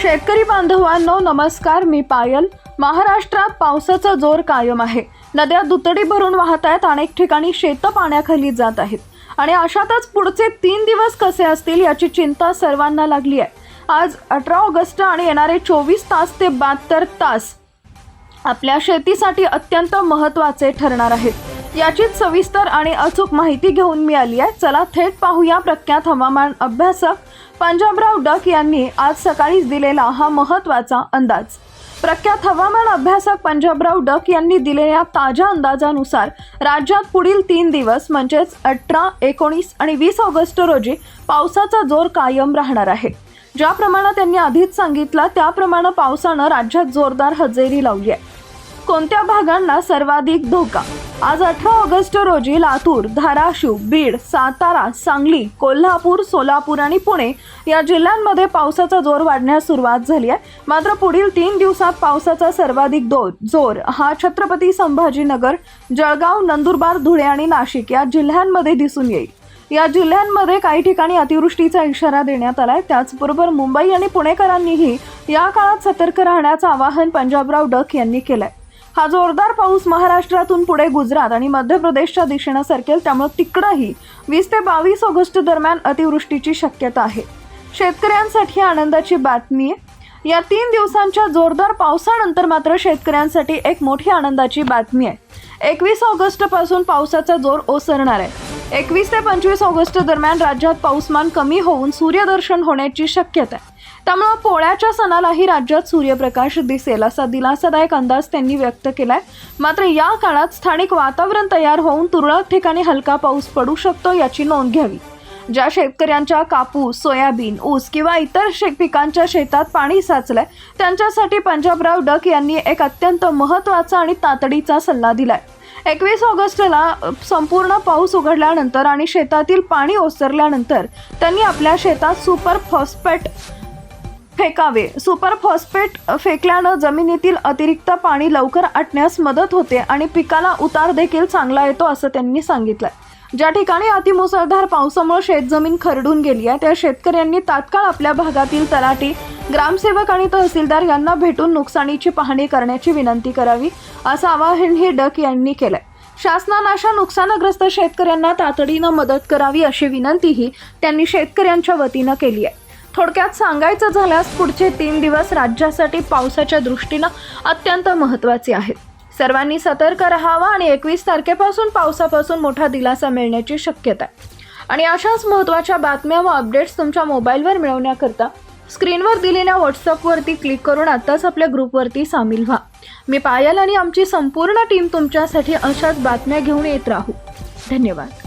शेतकरी बांधवांनो नमस्कार मी पायल. महाराष्ट्रात पावसाचा जोर कायम आहे. नद्या दुतडी भरून वाहत आहेत अनेक ठिकाणी शेतं पाण्याखाली जात आहेत. आणि अशातच पुढचे तीन दिवस कसे असतील याची चिंता सर्वांना लागली आहे. आज अठरा ऑगस्ट आणि येणारे चोवीस तास ते बहात्तर तास आपल्या शेतीसाठी अत्यंत महत्त्वाचे ठरणार आहेत. याचीच सविस्तर आणि अचूक माहिती घेऊन मी आली आहे. चला थेट पाहूया प्रख्यात हवामान अभ्यासक पंजाबराव डक यांनी आज सकाळीच दिलेला हा महत्त्वाचा अंदाज. प्रख्यात हवामान अभ्यासक पंजाबराव डक यांनी दिलेल्या ताज्या अंदाजानुसार राज्यात पुढील तीन दिवस म्हणजेच अठरा एकोणीस आणि वीस ऑगस्ट रोजी पावसाचा जोर कायम राहणार आहे. ज्याप्रमाणे त्यांनी आधीच सांगितलं त्याप्रमाणे पावसानं राज्यात जोरदार हजेरी लावली आहे. कोणत्या भागांना सर्वाधिक धोका? आज अठरा ऑगस्ट रोजी लातूर धाराशिव बीड सातारा सांगली कोल्हापूर सोलापूर आणि पुणे या जिल्ह्यांमध्ये पावसाचा जोर वाढण्यास सुरुवात झाली आहे. मात्र पुढील तीन दिवसात पावसाचा सर्वाधिक दो जोर हा छत्रपती संभाजीनगर जळगाव नंदुरबार धुळे आणि नाशिक या जिल्ह्यांमध्ये दिसून येईल. या जिल्ह्यांमध्ये काही ठिकाणी अतिवृष्टीचा इशारा देण्यात आलाय. त्याचबरोबर मुंबई आणि पुणेकरांनीही या काळात सतर्क राहण्याचं आवाहन पंजाबराव डक यांनी केलंय. हा जोरदार पाऊस महाराष्ट्रातून पुढे गुजरात आणि मध्य प्रदेशच्या दिशेनं सरकेल त्यामुळे तिकडंही वीस ते बावीस ऑगस्ट दरम्यान अतिवृष्टीची शक्यता आहे. शेतकऱ्यांसाठी आनंदाची बातमी आहे. या तीन दिवसांच्या जोरदार पावसानंतर मात्र शेतकऱ्यांसाठी एक मोठी आनंदाची बातमी आहे. एकवीस ऑगस्टपासून पावसाचा जोर ओसरणार आहे. एकवीस ते पंचवीस ऑगस्ट दरम्यान राज्यात पाऊसमान कमी होऊन सूर्यदर्शन होण्याची शक्यता आहे. त्यामुळं पोळ्याच्या सणालाही राज्यात सूर्यप्रकाश दिसेल असा दिलासादायक अंदाज त्यांनी व्यक्त केलाय. मात्र या काळात स्थानिक वातावरण तयार होऊन तुरळक ठिकाणी हलका पाऊस पडू शकतो याची नोंद घ्यावी. ज्या शेतकऱ्यांच्या कापूस सोयाबीन ऊस किंवा इतर शे पिकांच्या शेतात पाणी साचलंय त्यांच्यासाठी पंजाबराव डक यांनी एक अत्यंत महत्त्वाचा आणि तातडीचा सल्ला दिलाय. एकवीस ऑगस्टला संपूर्ण पाऊस उघडल्यानंतर आणि शेतातील पाणी ओसरल्यानंतर त्यांनी आपल्या शेतात सुपर फॉस्फेट फेकावे. सुपर फॉस्फेट फेकल्यानं जमिनीतील अतिरिक्त पाणी लवकर आटण्यास मदत होते आणि पिकाला उतार देखील चांगला येतो असं त्यांनी सांगितलं ज्या ठिकाणी अतिमुसळधार पावसामुळे शेतजमीन खरडून गेली आहे त्या शेतकऱ्यांनी तात्काळ आपल्या भागातील तलाठी ग्रामसेवक आणि तहसीलदार यांना भेटून नुकसानीची पाहणी करण्याची विनंती करावी असं आवाहनही डक यांनी केलंय. शासनानं अशा नुकसानग्रस्त शेतकऱ्यांना तातडीनं मदत करावी अशी विनंतीही त्यांनी शेतकऱ्यांच्या वतीनं केली आहे. थोडक्यात सांगायचं झाल्यास पुढचे तीन दिवस राज्यासाठी पावसाच्या दृष्टीनं अत्यंत महत्त्वाचे आहेत. सर्वांनी सतर्क रहावा आणि एकवीस तारखेपासून पावसापासून मोठा दिलासा मिळण्याची शक्यता आहे. आणि अशाच महत्त्वाच्या बातम्या व अपडेट्स तुमच्या मोबाईलवर मिळवण्याकरता स्क्रीनवर दिलेल्या व्हॉट्सअपवरती क्लिक करून आत्ताच आपल्या ग्रुपवरती सामील व्हा. मी पायल आणि आमची संपूर्ण टीम तुमच्यासाठी अशाच बातम्या घेऊन येत राहू. धन्यवाद.